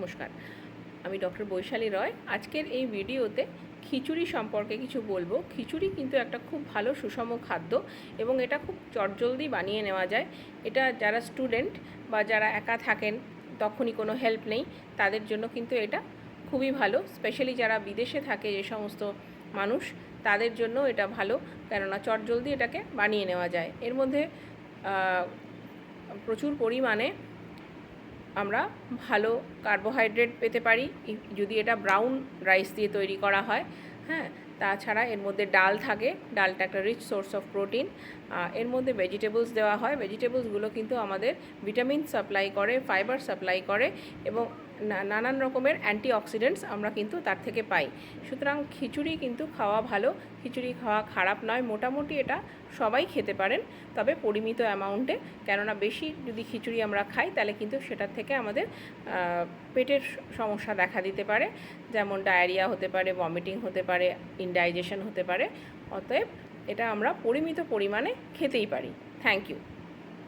নমস্কার। আমি ডক্টর বৈশালী রয়। আজকের এই ভিডিওতে খিচুড়ি সম্পর্কে কিছু বলব। খিচুড়ি কিন্তু একটা খুব ভালো সুষম খাদ্য এবং এটা খুব চটজলদি বানিয়ে নেওয়া যায়। এটা যারা স্টুডেন্ট বা যারা একা থাকেন, তখনই কোনো হেল্প নেই। তাদের জন্য কিন্তু এটা খুবই ভালো। স্পেশালি যারা বিদেশে থাকে যে সমস্ত মানুষ, তাদের জন্য এটা ভালো। কেননা চটজলদি এটাকে বানিয়ে নেওয়া যায়। এর মধ্যে প্রচুর পরিমাণে আমরা ভালো কার্বোহাইড্রেট পেতে পারি। যদি এটা ব্রাউন রাইস দিয়ে তৈরি করা হয় হ্যাঁ তাছাড়া এর মধ্যে ডাল থাকে। ডালটা একটা রিচ সোর্স অফ প্রোটিন এর মধ্যে ভেজিটেবলস দেওয়া হয়। ভেজিটেবলসগুলো কিন্তু আমাদের ভিটামিন সাপ্লাই করে ফাইবার সাপ্লাই করে এবং নানান রকমের অ্যান্টিঅক্সিডেন্টস আমরা কিন্তু তার থেকে পাই। সুতরাং খিচুড়ি কিন্তু খাওয়া ভালো। খিচুড়ি খাওয়া খারাপ নয়, মোটামুটি এটা সবাই খেতে পারেন, তবে পরিমিত অ্যামাউন্টে। কেননা বেশি যদি খিচুড়ি আমরা খাই, তাহলে কিন্তু সেটার থেকে আমাদের পেটের সমস্যা দেখা দিতে পারে। যেমন ডায়রিয়া হতে পারে ভমিটিং হতে পারে ইনডাইজেশন হতে পারে। অতএব এটা আমরা পরিমিত পরিমাণে খেতেই পারি। Thank you